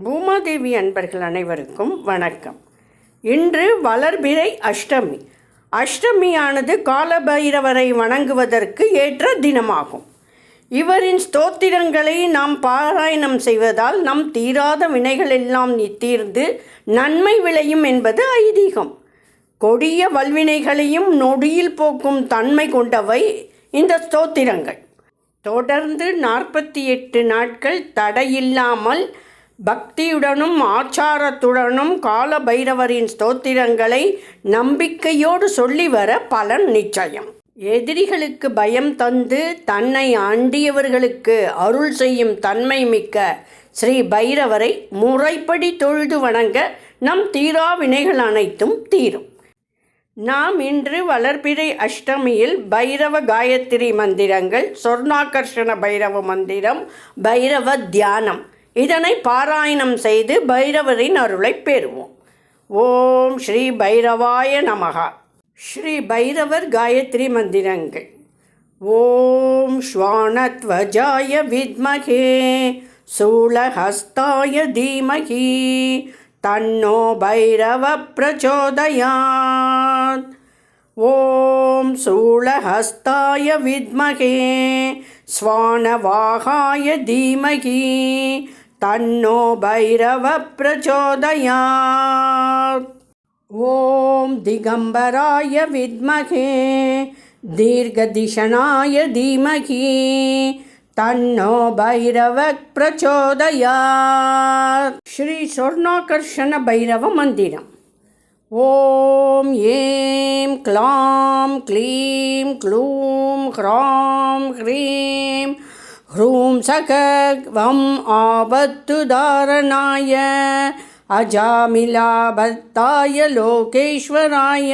பூமாதேவி அன்பர்கள் அனைவருக்கும் வணக்கம். இன்று வளர்பிறை அஷ்டமி. அஷ்டமியானது காலபைரவரை வணங்குவதற்கு ஏற்ற தினமாகும். இவரின் ஸ்தோத்திரங்களை நாம் பாராயணம் செய்வதால் நம் தீராத வினைகள் எல்லாம் தீர்ந்து நன்மை விளையும் என்பது ஐதீகம். கொடிய வல்வினைகளையும் நொடியில் போக்கும் தன்மை கொண்டவை இந்த ஸ்தோத்திரங்கள். தொடர்ந்து நாற்பத்தி எட்டு நாட்கள் தடையில்லாமல் பக்தியுடனும் ஆச்சாரத்துடனும் கால பைரவரின் ஸ்தோத்திரங்களை நம்பிக்கையோடு சொல்லி வர பலன் நிச்சயம். எதிரிகளுக்கு பயம் தந்து தன்னை ஆண்டியவர்களுக்கு அருள் செய்யும் தன்மை மிக்க ஸ்ரீ பைரவரை முறைப்படி தொழுது வணங்க நம் தீரா வினைகள் அனைத்தும் தீரும். நாம் இன்று வளர்பிறை அஷ்டமியில் பைரவ காயத்ரி மந்திரங்கள் சொர்ணாகர்ஷண பைரவ மந்திரம் பைரவ தியானம். இதனை பாராயணம் செய்து பைரவரின் அருளை பெறுவோம். ஓம் ஸ்ரீ பைரவாய நமகா. ஸ்ரீ பைரவர் காயத்ரி மந்திரங்கள். ஓம் ஸ்வானத்வஜாய வித்மகே. சூலஹஸ்தாய தீமகி. தன்னோ பைரவ பிரச்சோதயாத். ஓம் சூலஹஸ்தாய வித்மகே. ஸ்வானவாகாய தீமகி. தன்னோ பைரவ பிரச்சோதயாத். ஓம் திகம்பராய வித்மகே தீர்க்கதிஷனாய தீமகி தன்னோ பைரவ பிரச்சோதயாத். ஸ்ரீ சொர்ணாகர்ஷண பைரவ மந்திரம். ஓம் ஏம் க்ளாம் க்ளீம் க்ளூம் ह्रां ह्रीं ह्रूं सकवम् आबत्तुदारणाय अजामिलाभत्ताय लोकेश्वराय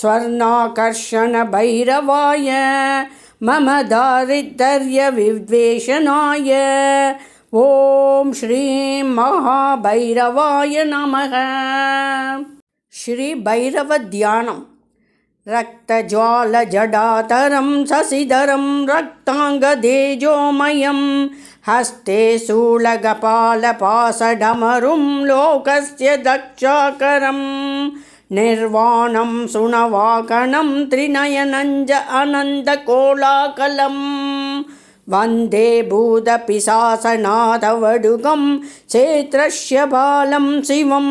स्वर्णाकर्षणभैरवाय मम दारिद्र्यविद्वेषणाय ॐ श्रीं महाभैरवाय नमः श्रीभैरवध्यानम् रक्तज्वालजडातरं शशिधरं रक्ताङ्गदेजोमयं हस्ते शूलगपालपासडमरुं लोकस्य दक्षाकरं निर्वाणं सुणवाकणं त्रिनयनञ्ज अनन्दकोलाकलं वन्दे भूतपिशासनाथवडुगं क्षेत्रस्य बालं शिवम्